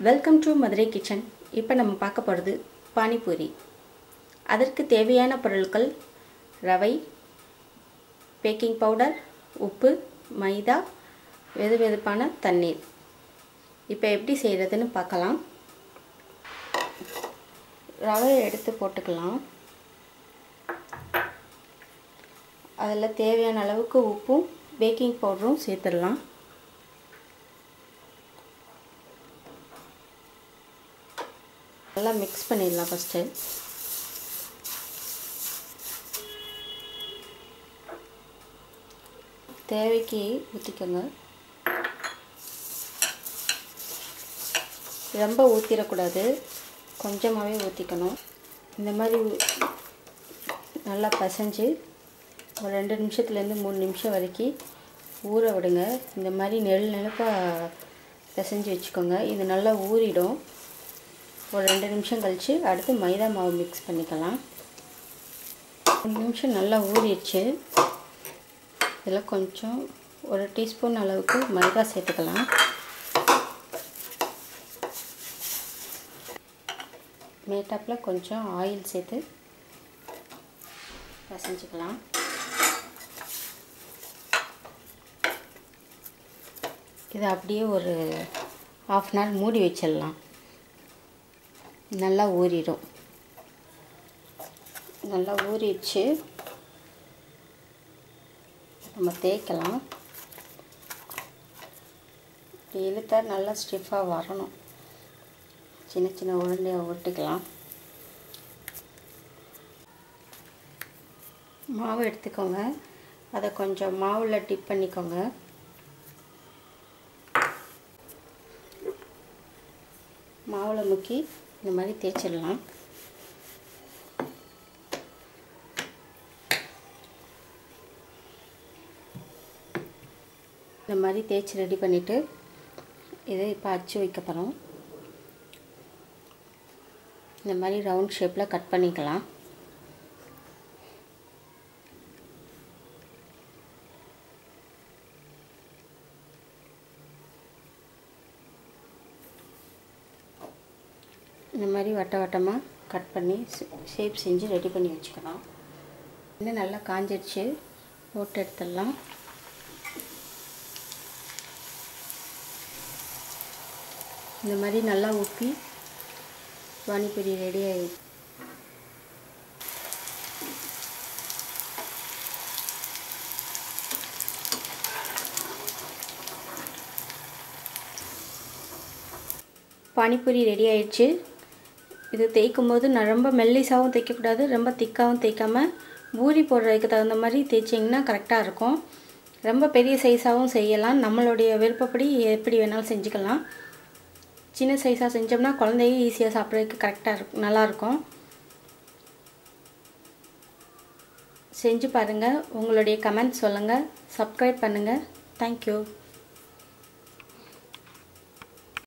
Welcome to Madurai kitchen இப்போ நம்ம பார்க்க போகிறது பானிபூரி. அதற்கு தேவையான பொருட்கள் ரவை பேக்கிங் பவுடர் உப்பு மைதா வெது வெதுப்பான தண்ணீர். இப்போ எப்படி செய்கிறதுன்னு பார்க்கலாம். ரவையை எடுத்து போட்டுக்கலாம். அதில் தேவையான அளவுக்கு உப்பும் பேக்கிங் பவுடரும் சேர்த்துடலாம். நல்லா மிக்ஸ் பண்ணிடலாம் ஃபஸ்ட்டு தேவைக்கு ஊற்றிக்கோங்க ரொம்ப ஊற்றிடக்கூடாது கொஞ்சமாகவே ஊற்றிக்கணும் இந்த மாதிரி நல்லா பசைஞ்சு ஒரு ரெண்டு நிமிஷத்துலேருந்து மூணு நிமிஷம் வரைக்கும் ஊற விடுங்க. இந்த மாதிரி நெல் நெழுப்பாக பிசைஞ்சு வச்சுக்கோங்க. இது நல்லா ஊறிடும். ஒரு ரெண்டு நிமிஷம் கழித்து அடுத்து மைதா மாவு மிக்ஸ் பண்ணிக்கலாம். ரெண்டு நிமிஷம் நல்லா ஊறிடுச்சு. இதில் கொஞ்சம் ஒரு டீஸ்பூன் அளவுக்கு மைதா சேர்த்துக்கலாம். மேட்டாப்பில் கொஞ்சம் ஆயில் சேர்த்து பசைஞ்சிக்கலாம். இதை அப்படியே ஒரு ஆஃப் அன் ஹவர் மூடி வச்சிடலாம். நல்லா ஊறிடும். நல்லா ஊறிடுச்சு. நம்ம தேய்க்கலாம். இப்படி இழுத்தா நல்லா ஸ்டிஃபாக வரணும். சின்ன சின்ன உருண்டையை உருட்டிக்கலாம். மாவு எடுத்துக்கோங்க. அதை கொஞ்சம் மாவில் டிப் பண்ணிக்கோங்க. மாவில் முக்கி இந்த மாதிரி தேய்ச்சிடலாம். இந்த மாதிரி தேய்ச்சி ரெடி பண்ணிவிட்டு இதை இப்போ அச்சு வைக்க போகிறோம் இந்த மாதிரி ரவுண்ட் ஷேப்பில் கட் பண்ணிக்கலாம். இந்த மாதிரி வட்ட வட்டமாக கட் பண்ணி ஷேப் செஞ்சு ரெடி பண்ணி வச்சுக்கலாம் இன்னும் நல்லா காஞ்சிடுச்சு. போட்டு எடுத்துடலாம். இந்த மாதிரி நல்லா ஊற்றி பானிபூரி ரெடி ஆகிடுச்சு பானிபூரி ரெடி ஆயிடுச்சு. இது தேய்க்கும் போது நான் ரொம்ப மெல்லிசாகவும் தேய்க்கக்கூடாது ரொம்ப திக்காகவும் தேய்க்காமல் பூரி போடுறதுக்கு தகுந்த மாதிரி தேய்ச்சிங்கன்னா கரெக்டாக இருக்கும். ரொம்ப பெரிய சைஸாகவும் செய்யலாம். நம்மளுடைய விருப்பப்படி எப்படி வேணாலும் செஞ்சுக்கலாம். சின்ன சைஸாக செஞ்சோம்னா குழந்தைய ஈஸியாக சாப்பிட்றதுக்கு கரெக்டாக இருக்கும் நல்லாயிருக்கும். செஞ்சு பாருங்கள் உங்களுடைய கமெண்ட் சொல்லுங்கள் சப்ஸ்கிரைப் பண்ணுங்கள் தேங்க்யூ